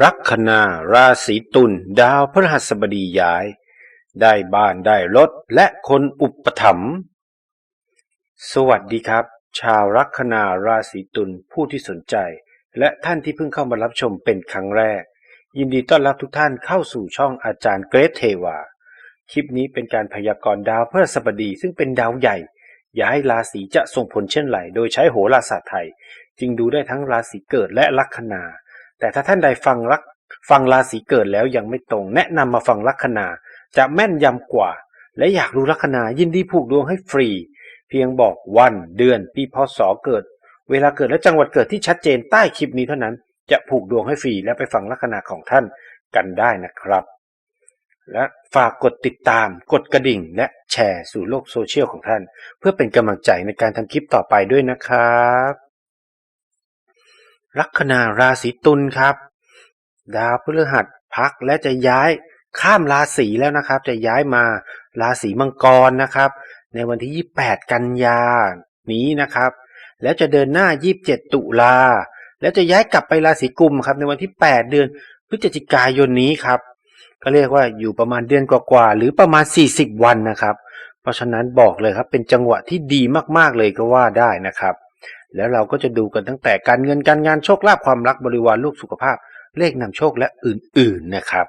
ลัคนาราศีตุลดาวพฤหัสบดีย้าย ได้บ้านได้รถและคนอุปถัมภ์สวัสดีครับ ชาวลัคนาราศีตุลผู้ที่สนใจ และท่านที่เพิ่งเข้ามารับชมเป็นครั้งแรก ยินดีต้อนรับทุกท่านเข้าสู่ช่องอาจารย์เกรทเทวา คลิปนี้เป็นการพยากรณ์ดาวพฤหัสบดีซึ่งเป็นดาวใหญ่ ย้ายราศีจะส่งผลเช่นไรโดยใช้โหราศาสตร์ไทย จึงดูได้ทั้งราศีเกิดและลัคนา แต่ถ้าท่านใดฟังลักฟังราศีเกิดแล้วยังไม่ตรง แนะนำมาฟังลัคนา จะแม่นยำกว่า และอยากรู้ลัคนายินดีผูกดวงให้ฟรี เพียงบอกวันเดือน ปีพศเกิด เวลาเกิดและจังหวัดเกิดที่ชัดเจนใต้คลิปนี้เท่านั้น จะผูกดวงให้ฟรีและไปฟังลัคนาของท่านกันได้นะครับ และฝากกดติดตาม กดกระดิ่ง และแชร์สู่โลกโซเชียลของท่าน เพื่อเป็นกำลังใจในการทำคลิปต่อไปด้วยนะครับ ลัคนาราศีตุลครับ ดาวพฤหัสพักและจะย้ายข้ามราศีแล้วนะครับ จะย้ายมาราศีมังกรนะครับ ในวันที่ 28 กันยานี้นะครับ แล้วจะเดินหน้า 27 ตุลาแล้วจะย้ายกลับไปราศีกุมครับ ในวันที่ 8 เดือนพฤศจิกายนนี้ครับ ก็เรียกว่าอยู่ประมาณเดือนกว่าๆหรือประมาณ 40 วันนะครับ เพราะฉะนั้นบอกเลยครับเป็นจังหวะที่ดีมากๆเลยก็ว่าได้นะครับ แล้วเราก็จะดูกันตั้งแต่การเงินการงานโชคลาภความรักบริวารลูกสุขภาพ เลขนำโชคและอื่นๆนะครับ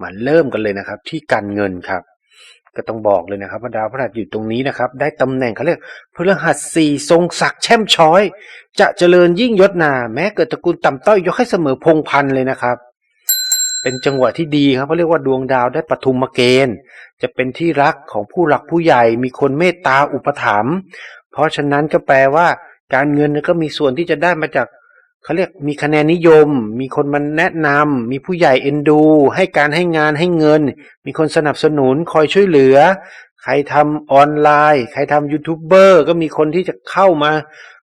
มาเริ่มกันเลยนะครับ ที่การเงินครับ ก็ต้องบอกเลยนะครับว่าดาวพฤหัสอยู่ตรงนี้นะครับ ได้ตำแหน่งเขาเรียกพฤหัสสี่ทรงศักดิ์แช่มช้อย จะเจริญยิ่งยศนา แม้เกิดตระกูลต่ำต้อยยกให้เสมอพงพันเลยนะครับเป็นจังหวะที่ดีครับเขาเรียกว่าดวงดาวได้ปฐุมเกณฑ์ จะเป็นที่รักของผู้หลักผู้ใหญ่มีคนเมตตาอุปถัมภ์เพราะฉะนั้นก็แปลว่า การเงินก็มีส่วนที่จะได้มาจากเขาเรียกมีคะแนนนิยม มีคนมาแนะนำมีผู้ใหญ่เอ็นดู ให้การให้งานให้เงิน มีคนสนับสนุนคอยช่วยเหลือ ใครทำออนไลน์ ใครทำยูทูบเบอร์ก็มีคนที่จะเข้ามา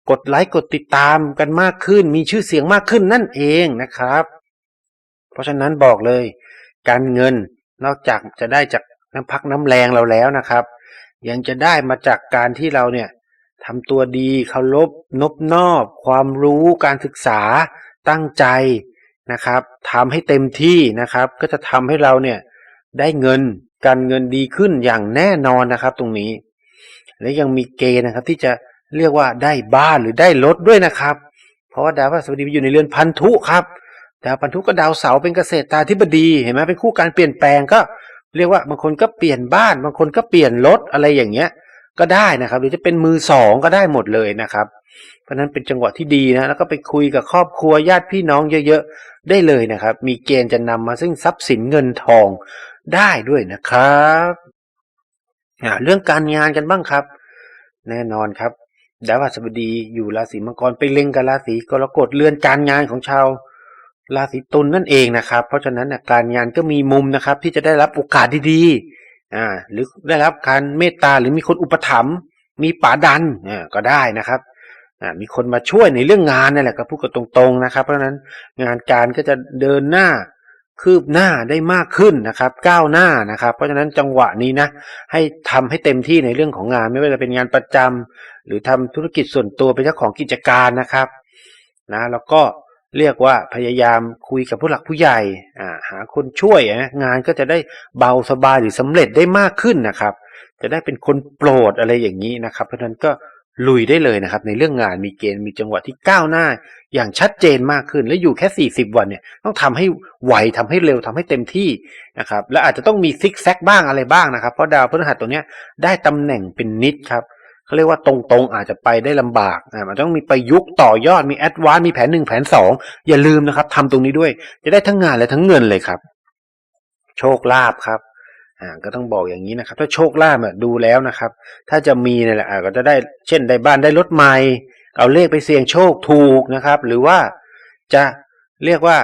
กดไลค์กดติดตามกันมากขึ้น มีชื่อเสียงมากขึ้นนั่นเองนะครับ เพราะฉะนั้นบอกเลย การเงินนอกจากจะได้จากน้ำพักน้ำแรงเราแล้วนะครับ ยังจะได้มาจากการที่เราเนี่ย ทำตัวดีเคารพนบนอบ ความรู้การศึกษาตั้งใจนะครับทำให้เต็มที่นะครับ ก็จะทำให้เราเนี่ยได้เงินการเงินดีขึ้นอย่างแน่นอนนะครับตรงนี้ และยังมีเกณฑ์นะครับที่จะเรียกว่าได้บ้านหรือได้รถด้วยนะครับ เพราะว่าดาวพฤหัสบดีอยู่ในเรือนพันธุครับดาวพันธุก็ดาวเสาเป็นเกษตรตาธิบดีเห็นไหมเป็นคู่การเปลี่ยนแปลงก็เรียกว่าบางคนก็เปลี่ยนบ้าน บางคนก็เปลี่ยนรถอะไรอย่างเงี้ย ก็ได้นะครับ หรือจะเป็นมือสองก็ได้หมดเลยนะครับ เพราะฉะนั้นเป็นจังหวะที่ดีนะ แล้วก็ไปคุยกับครอบครัวญาติพี่น้องเยอะๆ ได้เลยนะครับ มีเกณฑ์จะนำมาซึ่งทรัพย์สินเงินทองได้ด้วยนะครับอ่าเรื่องการงานกันบ้างครับ แน่นอนครับดาวพฤหัสบดีอยู่ราศีมังกรไปเล็งกับราศีกรกฎเรือนการงานของชาวราศีตุลนั่นเองนะครับ เพราะฉะนั้นการงานก็มีมุมนะครับ ที่จะได้รับโอกาสดีๆ อ่าหรือได้รับการเมตตาหรือมีคนอุปถัมภ์มีป๋าดันอ่าก็ได้นะครับอ่ามีคนมาช่วยในเรื่องงานนั่นแหละก็พูดกันตรงๆนะครับ เพราะฉะนั้นงานการก็จะเดินหน้าคืบหน้าได้มากขึ้นนะครับ ก้าวหน้านะครับ เพราะฉะนั้นจังหวะนี้นะ ให้ทำให้เต็มที่ในเรื่องของงาน ไม่ว่าจะเป็นงานประจำหรือทำธุรกิจส่วนตัวเป็นเจ้าของกิจการนะครับนะแล้วก็ เรียกว่าพยายามคุยกับผู้หลักผู้ใหญ่หาคนช่วยนะงานก็จะได้เบาสบายหรือสำเร็จได้มากขึ้นนะครับ จะได้เป็นคนโปรดอะไรอย่างนี้นะครับ เพราะฉะนั้นก็ลุยได้เลยนะครับ ในเรื่องงานมีเกณฑ์มีจังหวะที่ก้าวหน้า อย่างชัดเจนมากขึ้น และอยู่แค่ 40 วันเนี่ยต้องทำให้ไวทำให้เร็วทำให้เต็มที่นะครับและอาจจะต้องมีซิกแซกบ้างอะไรบ้างนะครับ เพราะดาวพฤหัสตัวเนี้ยได้ตำแหน่งเป็นนิดครับ เขาเรียกว่าตรงๆอาจจะไปได้ลำบากอ่ามันต้องมีประยุกต์ต่อยอดมีแอดวานมีแผนหนึ่งแผนสองอย่าลืมนะครับทำตรงนี้ด้วย จะได้ทั้งงานและทั้งเงินเลยครับ โชคลาภครับอ่าก็ต้องบอกอย่างนี้นะครับ ถ้าโชคลาภอะดูแล้วนะครับ ถ้าจะมีเนี่ยแหละอ่าก็จะได้เช่นได้บ้านได้รถใหม่เอาเลขไปเสี่ยงโชคถูกนะครับ หรือว่าจะเรียกว่า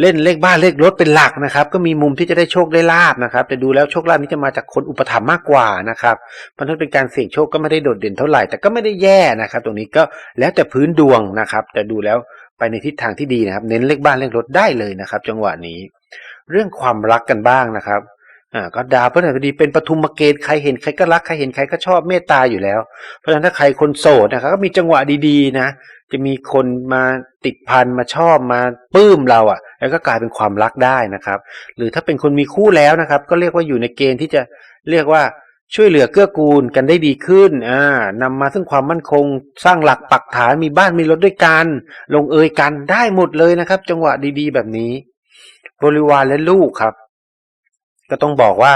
เล่นเลขบ้านเลขรถเป็นหลักนะครับ ก็มีมุมที่จะได้โชคได้ลาบนะครับ แต่ดูแล้วโชคลาภนี้จะมาจากคนอุปถัมภ์มากกว่านะครับเพราะฉะนั้นเป็นการเสี่ยงโชคก็ไม่ได้โดดเด่นเท่าไหร่แต่ก็ไม่ได้แย่นะครับ ตรงนี้ก็แล้วแต่พื้นดวงนะครับ แต่ดูแล้วไปในทิศทางที่ดีนะครับ เน้นเลขบ้านเลขรถได้เลยนะครับ จังหวะนี้ เรื่องความรักกันบ้างนะครับ อ่าก็ดาวพฤหัสบดีเป็นปฐุมเกณฑ์ใครเห็นใครก็รักใครเห็นใครก็ชอบเมตตาอยู่แล้ว เพราะฉะนั้นถ้าใครคนโสดนะครับก็มีจังหวะดีๆ นะ จะมีคนมาติดพันมาชอบมาปลื้มเราอะ แล้วก็กลายเป็นความรักได้นะครับ หรือถ้าเป็นคนมีคู่แล้วนะครับ ก็เรียกว่าอยู่ในเกณฑ์ที่จะเรียกว่าช่วยเหลือเกื้อกูลกันได้ดีขึ้น อ่านำมาซึ่งความมั่นคง สร้างหลักปักฐานมีบ้านมีรถด้วยกัน ลงเอยกันได้หมดเลยนะครับ จังหวะดีๆ แบบนี้ บริวารและลูกครับ ก็ต้องบอกว่า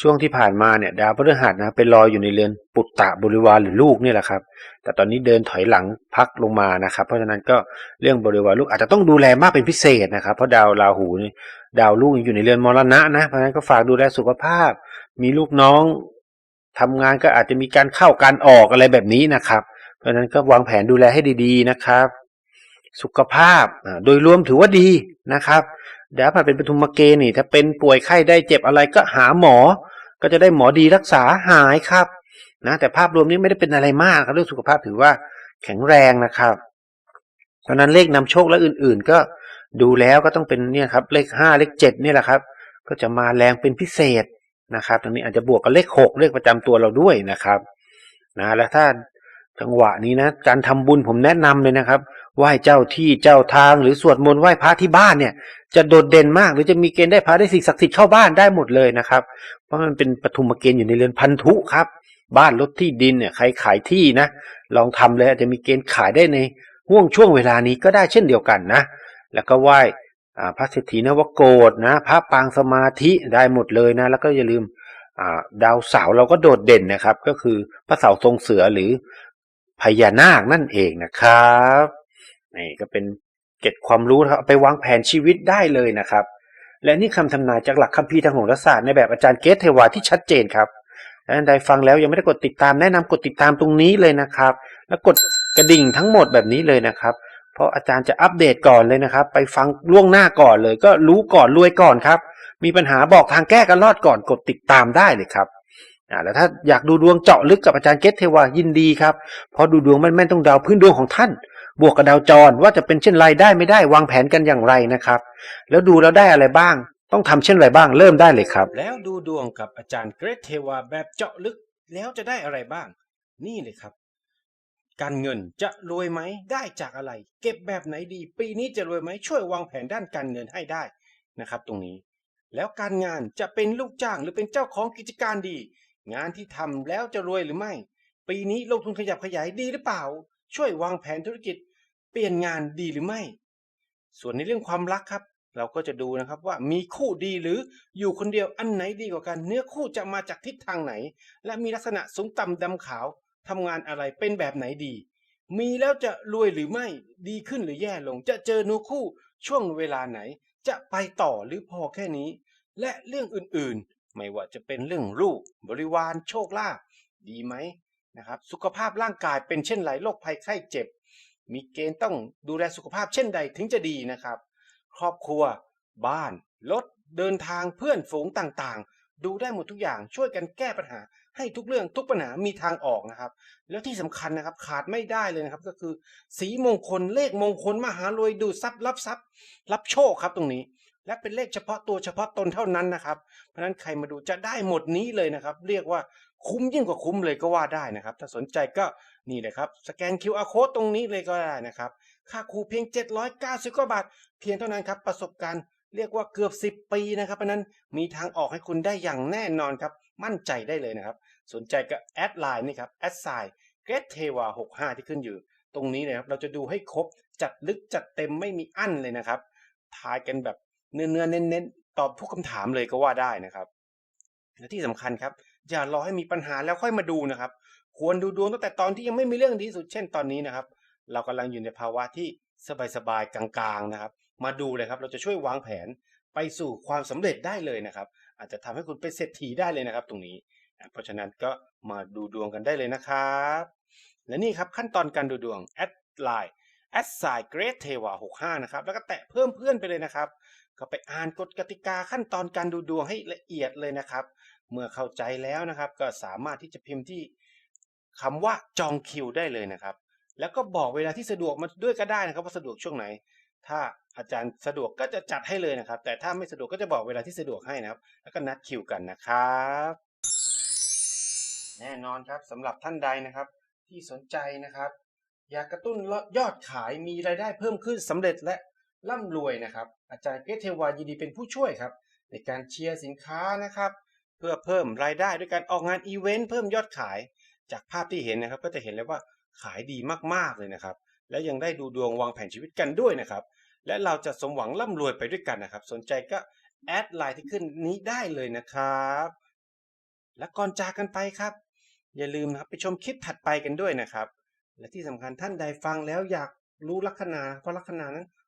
ช่วงที่ผ่านมาเนี่ยดาวพฤหัสนะไปลอยอยู่ในเรือนปุตตะบริวารหรือลูกนี่แหละครับ แต่ตอนนี้เดินถอยหลังพักลงมานะครับ เพราะฉะนั้นก็เรื่องบริวารลูกอาจจะต้องดูแลมากเป็นพิเศษนะครับ เพราะดาวราหูนี่ดาวลูกอยู่ในเรือนมรณะนะเพราะฉะนั้นก็ฝากดูแลสุขภาพ มีลูกน้องทำงานก็อาจจะมีการเข้าการออกอะไรแบบนี้นะครับ เพราะฉะนั้นก็วางแผนดูแลให้ดี ๆนะครับ สุขภาพโดยรวมถือว่าดีนะครับ ดาวพฤหัสเป็นปฐุมเกณฑ์นี่ ถ้าเป็นป่วยไข้ได้เจ็บอะไรก็หาหมอ ก็จะได้หมอดีรักษาหายครับ นะ แต่ภาพรวมนี้ไม่ได้เป็นอะไรมากครับเรื่องสุขภาพถือว่าแข็งแรงนะครับเพราะฉะนั้นเลขนำโชคและอื่น ๆ ก็ดูแล้วก็ต้องเป็นเนี่ยครับ เลขห้าเลขเจ็ดนี่แหละครับ ก็จะมาแรงเป็นพิเศษนะครับตรงนี้อาจจะบวกกับเลขหกเลขประจำตัวเราด้วยนะครับนะแล้วถ้าจังหวะนี้นะการทำบุญผมแนะนำเลยนะครับไหว้เจ้าที่เจ้าทางหรือสวดมนต์ไหว้พระที่บ้านเนี่ย จะโดดเด่นมาก หรือจะมีเกณฑ์ได้พระได้สิ่งศักดิ์สิทธิ์เข้าบ้านได้หมดเลยนะครับ เพราะมันเป็นปฐุมเกณฑ์อยู่ในเรือนพันธุครับ บ้านรถที่ดินเนี่ยใครขายที่นะ ลองทำเลยอาจจะมีเกณฑ์ขายได้ในห่วงช่วงเวลานี้ก็ได้เช่นเดียวกันนะ แล้วก็ไหว้พระเศรษฐีนวโกฏนะ พระปางสมาธิได้หมดเลยนะ แล้วก็อย่าลืมาดาวเสาเราก็โดดเด่นนะครับ ก็คือพระเสาทรงเสือหรือพญานาคนั่นเองนะครับนี่ก็เป็น เกร็ดความรู้นะครับเอาไปวางแผนชีวิตได้เลยนะครับ และนี่คำทำนายจากหลักคัมภีร์ทางโหราศาสตร์ในแบบอาจารย์เกตเทวาที่ชัดเจนครับท่านใดฟังแล้วยังไม่ได้กดติดตามแนะนำกดติดตามตรงนี้เลยนะครับ แล้วกดกระดิ่งทั้งหมดแบบนี้เลยนะครับ เพราะอาจารย์จะอัปเดตก่อนเลยนะครับ ไปฟังล่วงหน้าก่อนเลย ก็รู้ก่อนรวยก่อนครับ มีปัญหาบอกทางแก้กันรอดก่อนกดติดตามได้เลยครับอ่าแล้วถ้าอยากดูดวงเจาะลึกกับอาจารย์เกตเทวายินดีครับเพราะดูดวงแม่นๆต้องเดาวพื้นดวงของท่าน บวกกับดาวจรว่าจะเป็นเช่นไรได้ไม่ได้วางแผนกันอย่างไรนะครับ แล้วดูแล้วได้อะไรบ้าง ต้องทำเช่นไรบ้างเริ่มได้เลยครับ แล้วดูดวงกับอาจารย์เกรทเทวาแบบเจาะลึกแล้วจะได้อะไรบ้าง นี่เลยครับ การเงินจะรวยไหมได้จากอะไร เก็บแบบไหนดี ปีนี้จะรวยไหมช่วยวางแผนด้านการเงินให้ได้นะครับ ตรงนี้ แล้วการงานจะเป็นลูกจ้างหรือเป็นเจ้าของกิจการดี งานที่ทำแล้วจะรวยหรือไม่ ปีนี้ลงทุนขยับขยายดีหรือเปล่า ช่วยวางแผนธุรกิจ เปลี่ยนงานดีหรือไม่ ส่วนในเรื่องความรักครับ เราก็จะดูนะครับว่ามีคู่ดีหรืออยู่คนเดียวอันไหนดีกว่ากัน เนื้อคู่จะมาจากทิศทางไหน และมีลักษณะสูงต่ำดำขาวทำงานอะไรเป็นแบบไหนดี มีแล้วจะรวยหรือไม่ดีขึ้นหรือแย่ลง จะเจอเนื้อคู่ช่วงเวลาไหน จะไปต่อหรือพอแค่นี้ และเรื่องอื่นๆ ไม่ว่าจะเป็นเรื่องลูกบริวารโชคลาภดีไหม นะครับสุขภาพร่างกายเป็นเช่นไรโรคภัยไข้เจ็บ มีเกณฑ์ต้องดูแลสุขภาพเช่นใดถึงจะดีนะครับ ครอบครัว บ้าน รถ เดินทางเพื่อนฝูงต่างๆ ดูได้หมดทุกอย่างช่วยกันแก้ปัญหา ให้ทุกเรื่องทุกปัญหามีทางออกนะครับ แล้วที่สำคัญนะครับขาดไม่ได้เลยนะครับก็คือ สีมงคลเลขมงคลมหารวยดูทรัพย์รับทรัพย์ รับโชคครับตรงนี้และเป็นเลขเฉพาะตัวเฉพาะตนเท่านั้นนะครับ เพราะฉะนั้นใครมาดูจะได้หมดนี้เลยนะครับ เรียกว่า คุ้มยิ่งกว่าคุ้มเลยก็ว่าได้นะครับ ถ้าสนใจก็นี่เลยครับ สแกน QR code ตรงนี้เลยก็ได้นะครับ ค่าครูเพียง 790กว่าบาท เพียงเท่านั้นครับ ประสบการณ์เรียกว่าเกือบ 10 ปีนะครับเพราะนั้นมีทางออกให้คุณได้อย่างแน่นอนครับ มั่นใจได้เลยนะครับ สนใจก็แอดไลน์นี่ครับแอดไซน์เกรเทวา65 ที่ขึ้นอยู่ ตรงนี้เลยครับ เราจะดูให้ครบ จัดลึกจัดเต็มไม่มีอั้นเลยนะครับ ทายกันแบบเนื้อเนื้อๆเน้นๆตอบทุกคำถามเลยก็ว่าได้นะครับและที่สำคัญครับ อย่ารอให้มีปัญหาแล้วค่อยมาดูนะครับ ควรดูดวงตั้งแต่ตอนที่ยังไม่มีเรื่องดีสุดเช่นตอนนี้นะครับ เรากำลังอยู่ในภาวะที่สบายๆกลางๆนะครับ มาดูเลยครับ เราจะช่วยวางแผนไปสู่ความสำเร็จได้เลยนะครับ อาจจะทำให้คุณเป็นเศรษฐีได้เลยนะครับ ตรงนี้ เพราะฉะนั้นก็มาดูดวงกันได้เลยนะครับ และนี่ครับขั้นตอนการดูดวงแอดไลน์แอดไซเกรดเทวา65นะครับ แล้วก็แตะเพิ่มเพื่อนไปเลยนะครับ ก็ไปอ่านกฎกติกาขั้นตอนการดูดวงให้ละเอียดเลยนะครับ เมื่อเข้าใจแล้วนะครับ ก็สามารถที่จะพิมพ์ที่คำว่าจองคิวได้เลยนะครับ แล้วก็บอกเวลาที่สะดวกมาด้วยก็ได้นะครับว่าสะดวกช่วงไหน ถ้าอาจารย์สะดวกก็จะจัดให้เลยนะครับ แต่ถ้าไม่สะดวกก็จะบอกเวลาที่สะดวกให้นะครับ แล้วก็นัดคิวกันนะครับ แน่นอนครับสำหรับท่านใดนะครับ ที่สนใจนะครับ อยากกระตุ้นยอดขายมีรายได้เพิ่มขึ้นสำเร็จและ ร่ำรวยนะครับ อาจารย์เกรเทวายินดีเป็นผู้ช่วยครับ ในการเชียร์สินค้านะครับ เพื่อเพิ่มรายได้ด้วยการออกงานอีเวนต์เพิ่มยอดขาย จากภาพที่เห็นนะครับ ก็จะเห็นเลยว่าขายดีมากๆเลยนะครับ และยังได้ดูดวงวางแผนชีวิตกันด้วยนะครับ และเราจะสมหวังร่ำรวยไปด้วยกันนะครับ สนใจก็แอดไลน์ที่ขึ้นนี้ได้เลยนะครับ และก่อนจากกันไปครับ อย่าลืมนะครับไปชมคลิปถัดไปกันด้วยนะครับ และที่สำคัญท่านใดฟังแล้วอยากรู้ลัคนาเพราะลัคนานั้น